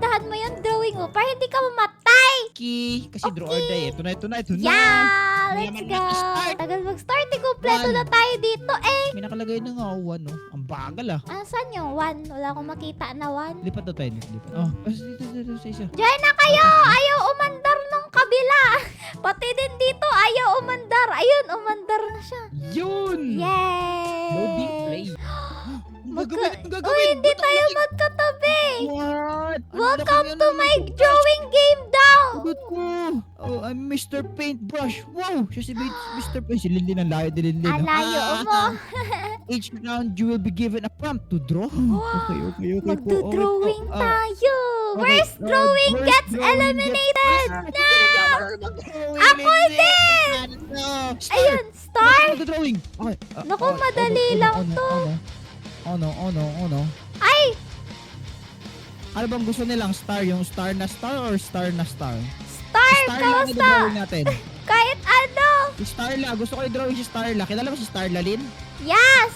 gagandahan mo yung drawing mo para hindi ka mamatay. Key. Kasi draw or die. Ito na, ito na, ito na. Yeah! Let's go! Tagal mag-start. Eh, kompleto na tayo dito eh. May nakalagay na nga, oh, one, oh. Ang bagal, ah. Ah, saan yung one? Wala akong makita na one. Lipat na tayo, lipat. Oh, basta dito, dito, sa isa. Diyan na kayo! Ayaw umandar nung kabila! Pati din dito, ayaw umandar. Ayun, umandar na siya. Yun! Yay! Loading play. Magka- Uy, hindi tayo magkatabi! What? Ang Welcome laki to ano, my drawing game daw! Sagot ko. Oh, I'm Mr. Paintbrush. Wow! Siya si Mr. Paint. Si Linlin ang layo din Linlin. Ang layo Ah, mo. Each round, you will be given a prompt to draw. Okay, okay, okay po. Magdo-drawing okay. Ah, tayo! okay. Worst Ah, drawing worst gets drawing eliminated! gets- No! Ako din! Ayun, star! Magdo-drawing. Okay. ah, Naku, madali Oh, no, lang oh, no, to. Oh no, oh no, Ano bang gusto nilang star? Yung star na star or star na star? Star! Star lang yung Kamusta? drawing natin. Kahit ano! Si Starla. Gusto ko yung drawing si Starla. Kilala mo si Starla, Lin? Yes!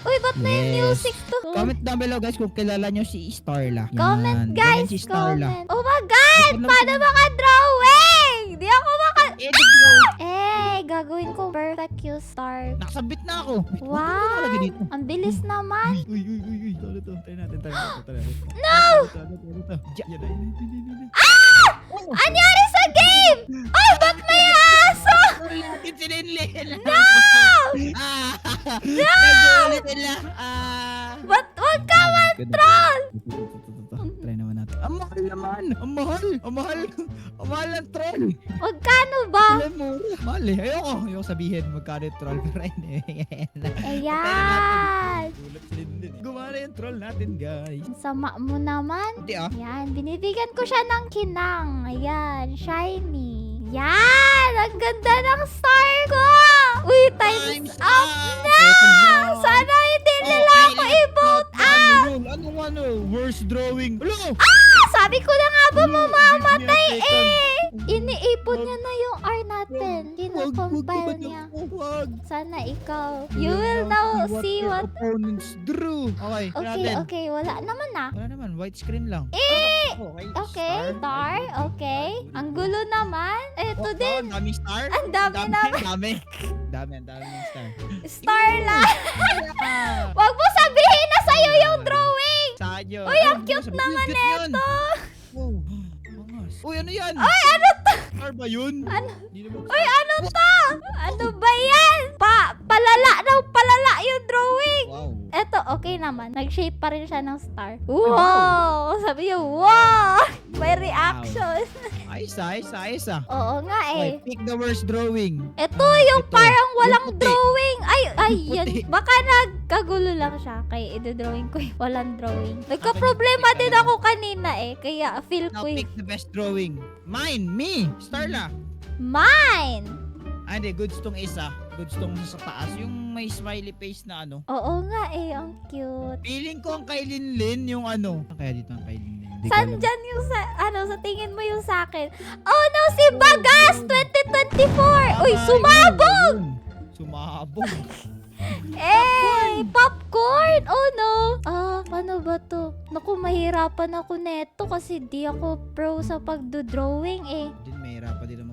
Uy, ba't Yes. music to? Comment down below guys kung kilala nyo si Starla. Yan. Comment, guys! Ganyan si Starla. Comment! Oh my God! Paano maka-drawing? Di ako maka... Edit drawing. Eh, gagawin ko perfect yung star. Nakasabit na ako. Wait, Wow! Nakalagay dito? Ang bilis naman. Uy, uy, uy, uy. Tara to. Try natin, try natin, try natin. No! Yan, yan, yan, yan, yan, yan. Ah! Oh, Anyari sa game? Ay, ba't may aso? Ulitin si Linlin. No! Ah! Nagulit nila. Ah! Ba't man-troll? Try naman natin. Ang mahal naman. Ang mahal. Ang mahal. Ang mahal ng troll. Magkano ba? Alam mo, mahal eh. Ayoko. Ayoko sabihin magkano yung troll. Pero. Ayan. Gulat si Linlin. Gumana yung troll natin, guys. Ang sama mo naman. Hindi ah. Ayan, binibigyan ko siya ng kinang. Ayan, shiny. Yan! Ang ganda ng star ko! Uy, time's up na! Sana hindi nila ako i-vote out! Ano, ano, ano? Worst drawing. Hello! Ah, sabi ko na nga ba mamamatay eh! Iniipon niya na yung R natin. Kinocompile niya. Sana ikaw. You will now see what... opponents drew. Okay, Okay, okay. Wala naman na. Wala naman, white screen lang. Eh! Okay, Okay, star. Okay. Ang gulo naman. Ito Oh, din. Ang dami star. Ang dami Ang na. dami. Dami, ang dami ng star. Star lang. Ah, Wag mo sabihin na sa'yo yung drawing. Sadyo. Uy, ang cute naman nito. Uy, ano yan? Ay, ano to? Star ba yun? Ano? Uy, ano to? Ano ba yan? Okay naman. Nag-shape pa rin siya ng star. wow. Wow! Sabi niya, wow! May reaction. Ayos ah, ayos ah, ayos ah. Oo nga Okay, eh. pick the worst drawing. Ito yung ito. parang walang Yung puti. drawing. Ay, ay, yan. Baka nagkagulo lang siya. Kaya i-drawing ko yung walang drawing. Nagka-problema din ako kanina eh. Kaya feel Now ko yung pick the best drawing. Mine, me, Starla. mine. Ah, hindi, goods tong isa. Goods tong sa taas. Yung may smiley face na ano. Oo nga eh, ang cute. Feeling ko ang kay Linlin yung ano. Kaya dito ang kay Linlin. Hindi ko Saan alam. dyan yung sa, ano, sa tingin mo yung sa akin? Oh no, si Bagas 2024! Uy, sumabog! yun, yun. Sumabog. Eh, popcorn! Oh no! Ah, paano ba to? Naku, mahirapan ako neto kasi di ako pro sa pagdo-drawing eh. Din may hirapan din na mag-draw ng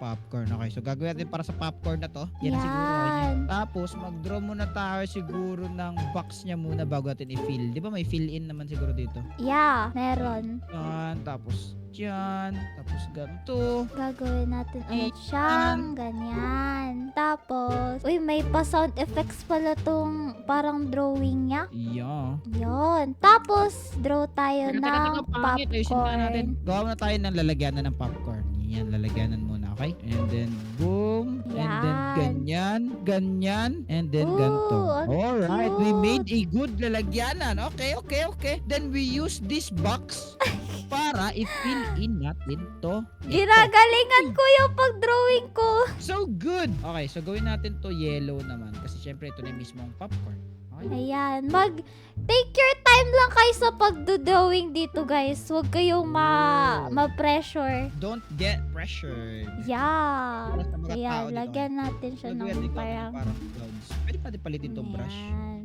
popcorn. Okay, so gagawin natin para sa popcorn na to. Yan, na siguro. Yan. na. Tapos, mag-draw muna tayo siguro ng box niya muna bago natin i-fill. Di ba may fill-in naman siguro dito? Yeah, meron. Yan, tapos dyan, tapos ganito. Gagawin natin ulit siyang ganyan. Tapos, uy, may pa sound effects pala tong parang drawing niya. Yeah. Yon. Tapos, draw tayo ng popcorn. Gawa na tayo ng lalagyanan ng popcorn. Yan, lalagyanan muna, okay? And then, boom. And then, Yan. ganyan, ganyan, and then, Ooh, ganito. Alright, we made a good lalagyanan. Okay, okay, okay. Then, we use this box para i-fill in natin to. Ito. Ginagalingan ko yung pag-drawing ko. So good! Okay, so gawin natin to yellow naman. Kasi syempre ito na yung mismong popcorn. Ayan, mag take your time lang kayo sa pagdodrawing dito, guys. Huwag kayong ma ma-pressure. Don't get pressured. Yeah. Para sa mga Ayan, tao dito. lagyan natin siya Lagyan ng ikaw ng parang parang clouds. Pwede pa din palitin tong brush. Ayan.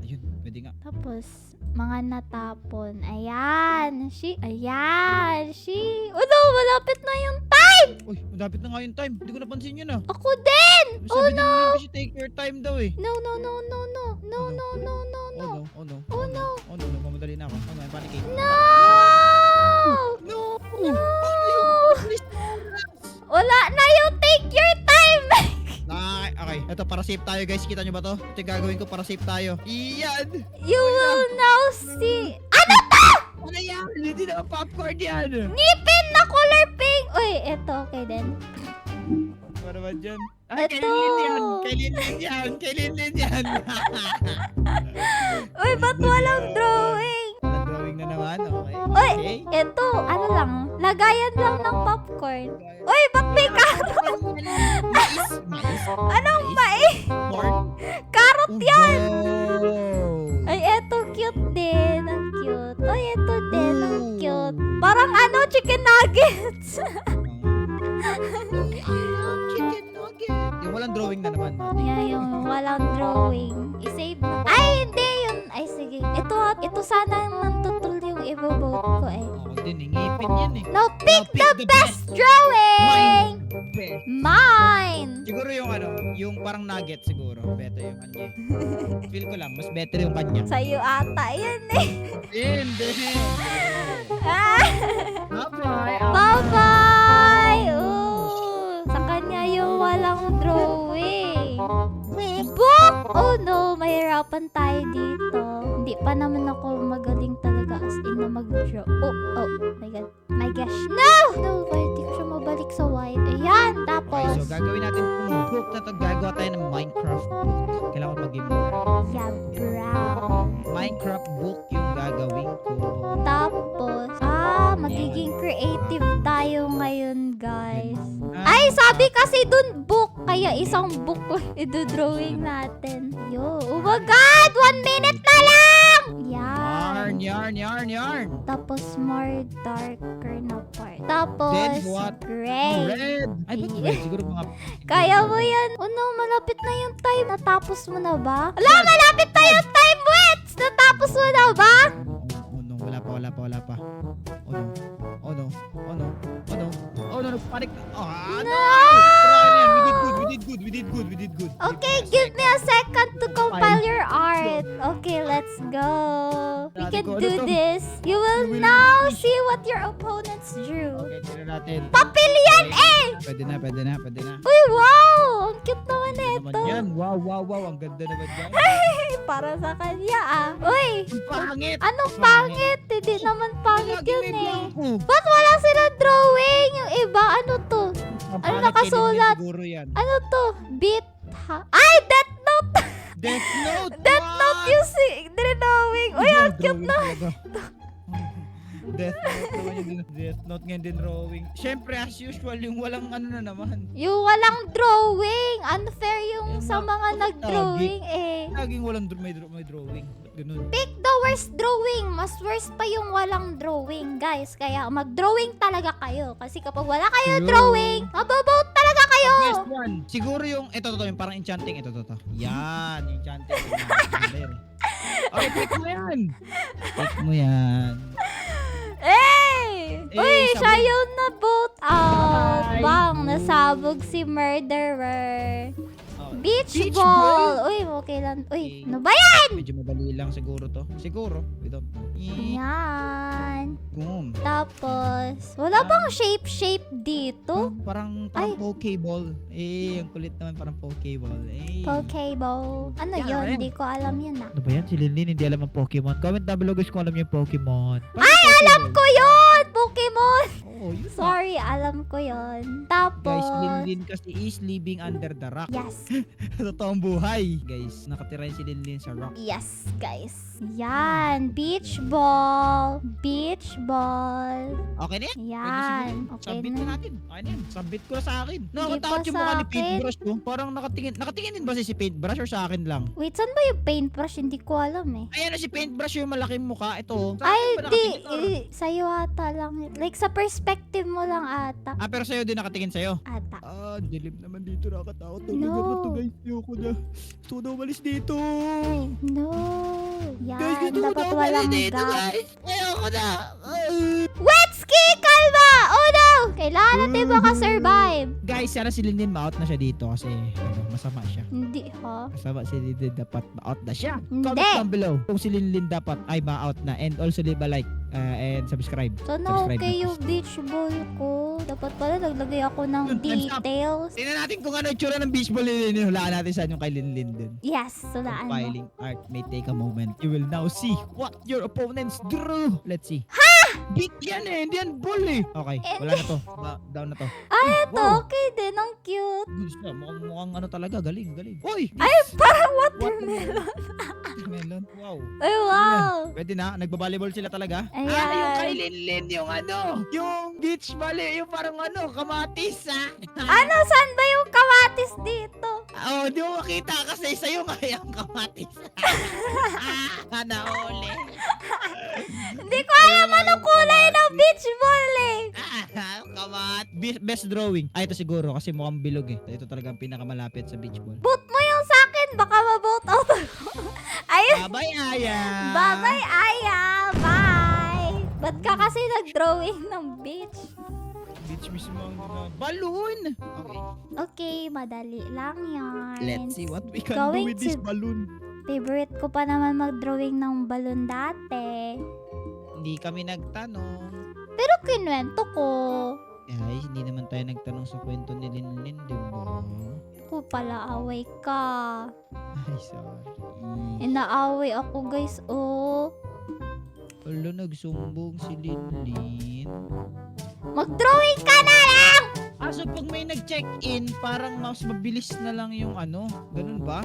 Ayun, pwede nga. Tapos, mga natapon. Ayan. She, ayan. She. Oh no, malapit na yung time. Uy, malapit na nga yung time. Hindi ko napansin yun ah. Ako din. Oh Sabi no. no. kasi take your time daw eh. No, no, no, no, no. No, no, no, no, no. Oh no, oh no. Oh no. Oh no, nagmamadali na ako. Oh no, panic eh. No! No! No! Please. Wala na yung take your time. Ay, okay. Ito, para safe tayo guys. Kita nyo ba to? Ito yung gagawin ko para safe tayo. Iyan! You will now see. Ano? Ano yan? Hindi na popcorn yan! Ngipin na. Uy, eto okay din. Ano naman dyan? Ay, kay Ito. Lin yan! Kay Lin Lin yan! Kay Lin Lin yan! Uy, ba't walang drawing? Nag-drawing na naman, okay. Uy, Okay. eto, ano lang, lagayan lang ng popcorn. Uy, ba't may carrot? Mais! Mais! Anong mais? Corn! Carrot yan! Wow! Ay, eto, cute din. Ang cute. Uy, eto din. Ang cute. Parang ano, chicken nuggets. Chicken nugget! Yung walang drawing na naman, Mati. Yan yung walang drawing. I-save na. Ay, hindi yun. Ay, sige. Ito, ito sana yung nantutol yung i-vote ko eh. Ako din, ngipin yan eh. Now, pick, pick the, the best, best. drawing! Best. Mine! Siguro yung ano, yung parang nugget siguro. Better yung kanya. Feel ko lang, mas better yung kanya. Sa'yo ata yan eh. Hindi. Ah, Bye-bye. Bye-bye! Drawing. Book! Oh no, mahirapan tayo dito. Hindi pa naman ako magaling talaga as in na mag-draw. Oh, oh, my god. My gosh. No! No, why di ko siya mabalik sa white. Ayan, Okay, tapos. so gagawin natin kung book na to. Gagawa tayo ng Minecraft book. Kailangan ko mag-game muna. Yeah, brown. Minecraft book yung gagawin ko. Tapos, magiging creative tayo ngayon, guys. Ah, Ay, sabi kasi dun book. Kaya isang book i-drawing natin. Yo, oh my God! One minute na lang! Yarn, Yan. yarn, yarn, yarn. Tapos more darker na part. Tapos, Then what? gray. Red. Ay, ba't red? Siguro mga... Kaya mo yan. Oh no, malapit na yung time. Natapos mo na ba? Ala, malapit na yung time, Wets! Natapos mo na ba? No, wala pa, wala pa, wala pa. Oh no, oh no, oh no, oh no, oh no, nagpanik. Ah, no! We did good, we did good, we did good, we did good. Okay, give me a second to compile your art. Okay, let's go. We can do this. You will now see what your opponents drew. Okay, tira natin. Papel yan eh! Pwede na, pwede na, pwede na. Uy, wow! Ang cute naman naman ito. yan. Wow, wow, wow. Ang ganda naman yan. Para sa kanya ah. Uy, Ang pangit. anong Pangit. Hindi naman pangit yun eh. Ba't wala sila drawing? Yung iba, ano to? Ano nakasulat? Ano to? Beat ha? Ay, Death Note! Death Note. What? yung si drawing. Uy, ang cute na. Death Note naman yung din- Death Note ngayon din drawing. Siyempre, as usual, yung walang ano na naman. Yung walang drawing. Unfair yung Yung sa mga bakit nag-drawing eh. Laging walang dr- may, may drawing. Ba't ganun? Pick the worst drawing. Mas worst pa yung walang drawing, guys. Kaya mag-drawing talaga kayo. Kasi kapag wala kayo True. drawing, mababout kayo. Best one. Siguro yung, ito, to, to, yung parang enchanting. Ito, to, to. Yan, enchanting. Yan. Okay, pick mo yan. Pick mo yan. Hey! Eh, Uy, siya sabog. yung na-boat out. Bang, nasabog si murderer. Beach, Beach ball. Uy, okay lang. Uy, ano ba yan? medyo madali lang siguro to. Siguro. We don't know. Eh, Yan. boom. Tapos, wala bang shape-shape dito? Parang Ay. parang pokeball. Eh, ang kulit naman parang pokeball. Eh. Pokeball. Ano Yan, yun? Hindi ko alam yun ah. Ano ba yan? Si Linlin hindi alam ang Pokemon. Comment down below guys kung alam niyo yung Pokemon. Ay, alam ko yun! Pokemon! Oo, yun nga. Sorry, alam ko yon. Tapos, Guys, Linlin kasi is living under the rock. yes, Totoong buhay. Guys, nakatira si Linlin sa rock. yes, guys. Yan, beach ball, beach ball. Okay na yan? Yan, okay Submit na na. natin. Okay na yan. Submit ko na sa akin. Di Nakatakot pa yung sa mukha ni akin. paintbrush ko. Parang nakatingin. Nakatingin din ba si si paintbrush or sa akin lang? Wait, saan ba yung paintbrush? Hindi ko alam eh. Ayan na si paintbrush yung malaking mukha. Ito. Sa Ay, ba di. nakatingin, eh, sa'yo ata lang. Like, sa perspective mo lang ata. Ah, pero sa'yo din nakatingin sa'yo. Ata. Ah, dilim naman dito. Nakatakot No. lugar na to, guys. Ayoko na. Gusto ko na umalis dito. No. Yan, Guys, gusto ko dapat na walang umalis dito, gap. guys. Ayoko na. Ay. Wetski! Kalma! Oh no! Kailangan natin makasurvive. Guys, sana si Lindin ma-out na siya dito kasi ano, masama siya. Hindi, ha? Masama si Lindin dapat ma-out na siya. Hindi. Comment down below kung si Lindin dapat ay ma-out na and also leave a like uh, and subscribe. Sana Subscribe okay yung beach ball ko. Dapat pala naglagay ako ng Yun, time's up. details. Tingnan natin kung ano yung tsura ng baseball ni Lindin. Hulaan natin saan yung kay Lindin dun. Yes, sulaan mo. Compiling art may take a moment. You will now see what your opponents drew. Let's see. Ha! Beat yan eh. Hindi yan ball eh. Okay, wala na to. Ba- down na to. Ay, ito, Wow. okay din. Ang cute. Good siya. Mukhang, mukhang ano talaga. Galing, galing. Uy! Ay, parang watermelon. Watermelon. Wow. Ay, wow. Pwede na. Nagbabalibol sila talaga. Ayan. Ah, yung kay Linlin. Yung ano. Yung beach volley. Yung parang ano. Kamatis ah. Ano, saan ba yung kamatis dito? Oh, di mo makita kasi sa'yo nga yung kamatis. ah, nauli. Hindi ko alam anong beach ball eh. Kamat. Be- best drawing. Ah, ito siguro kasi mukhang bilog eh. Ito talaga ang pinakamalapit sa beach ball. Boot mo yung sa akin. Baka maboot out ako. Ayun. Bye-bye, Aya. Bye-bye, Aya. Bye. Ba't ka kasi nag-drawing ng beach? Beach mismo ang balloon. Okay. Okay, madali lang yan. Let's see what we can Going do with this to- balloon. Favorite ko pa naman mag-drawing ng balon dati. Hindi kami nagtanong. Pero kinwento ko. Guys, hindi naman tayo nagtanong sa kwento ni Linlin, di ba? Ko pala away ka. Ay, sorry. Inaaway ako guys, oh. Alo, nagsumbong si Linlin. Mag-drawing ka na lang! Ah, so pag may nag-check-in, parang mas mabilis na lang yung ano? Ganun ba?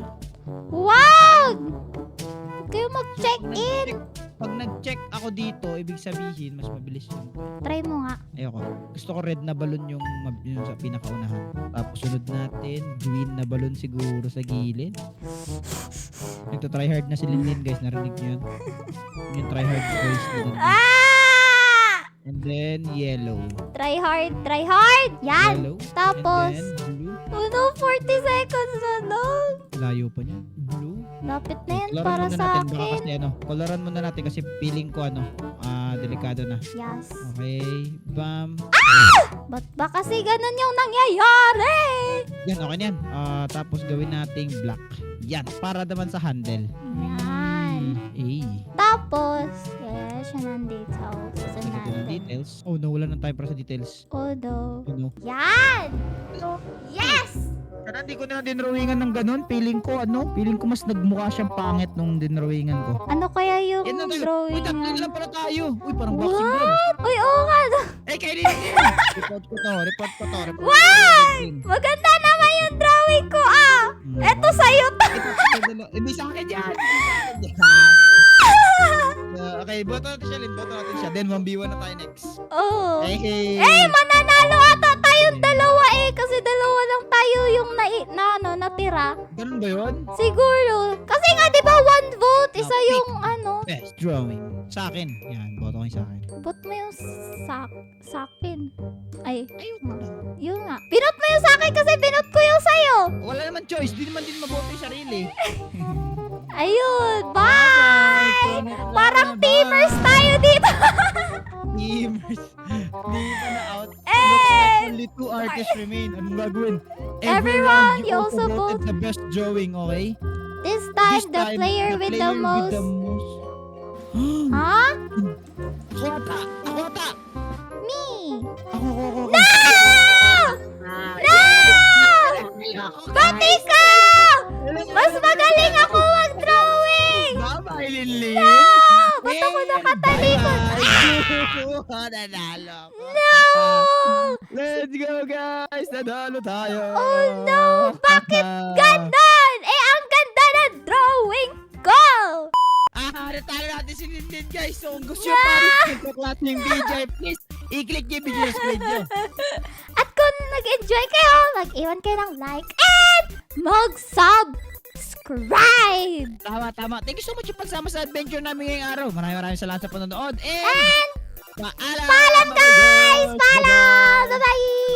Wag! Huwag kayo Pag mag-check-in. nag-check, pag nag-check ako dito, ibig sabihin, mas mabilis yun. Try mo nga. Ayoko. Gusto ko red na balon yung, mab- yung sa pinakaunahan. Tapos sunod natin, green na balon siguro sa gilid. Nagto-try hard na si Linlin guys, narinig niyo yun? Yung try hard voice ni Linlin. Ah! And then yellow. Try hard, try hard! Yan! Yellow. Tapos, And then blue. Oh no, 40 seconds na lang. Layo pa niya. Blue. Lapit na yan Coloran para muna sa natin. Baka akin. kasi ano, coloran muna natin kasi feeling ko ano, ah, delikado na. Yes. Okay, bam. Ba't ba kasi ganun yung nangyayari? Yan, okay na yan. Ah, tapos gawin nating black. Yan, para naman sa handle. Yan. Eh. Tapos, siya nandito. Susunod Lagyan ko ng natin. details. Oh no, wala ng time para sa details. Odo. Oh no. Yan! Yes! Pero hindi ko na dinrawingan ng ganun. Feeling ko ano, feeling ko mas nagmukha siyang pangit nung dinrawingan ko. Ano kaya yung Yan na tayo. Uy, drawing tatlo nga? lang pala tayo. Uy, parang boxing. What? Uy, oo nga. Eh, kayo din. report ko to, report ko to, report ko Why? to. Maganda naman yung drawing ko, ah! Hmm. Eto sa'yo to. Ito, ito, ito, Hindi sa akin yan. Hindi sa akin yan. Uh, okay, boto natin siya, Lin. Boto natin siya. Then, 1v1 na tayo next. Oh. Hey, hey. Eh, mananalo ata tayong dalawa eh. Kasi dalawa lang tayo yung na, na ano, natira. Ganun ba yun? Siguro. Kasi nga, di ba, one vote. Isa Ah, yung ano. Best drawing. Sa akin. Yan, boto kayo sa akin. Put mo yung sak sakin. Ay, Ayoko na. yun nga. Pinot mo yung sa akin kasi pinot ko yung sa'yo. Wala naman choice. Di naman din maboto yung sarili. Ayun, bye! Bye! Parang Bye! teamers tayo dito. Teamers. Di pa na out. Looks Eh! like only two artists remain. Anong gagawin? Every Everyone, round, you also voted vote. the best drawing, okay? This time, This the time, player the with player the most... most... Ha? Ako ata! Ako ata! Me! Ako, ako, ako. No! No! Ba't ikaw? Mas magaling ako mag-drawing! Bye-bye, Linlin! No! Ba't ako nakatalikod? Bye-bye. Nanalo ako. No! Let's go guys! Nanalo tayo! Oh no! Bakit ganon? Eh, ang ganda ng drawing ko! Ah, natalo natin si Linden guys! So, kung gusto nyo pa rin yung klaseng BJ, please, i-click nyo yung video screen nyo. At kung nag-enjoy kayo, mag-iwan kayo ng like and mag-subscribe! Tama, tama. Thank you so much yung pagsama sa adventure namin ngayong araw. Maraming maraming salamat sa panonood. And, And paalam! paalam guys! Paalam! Bye-bye!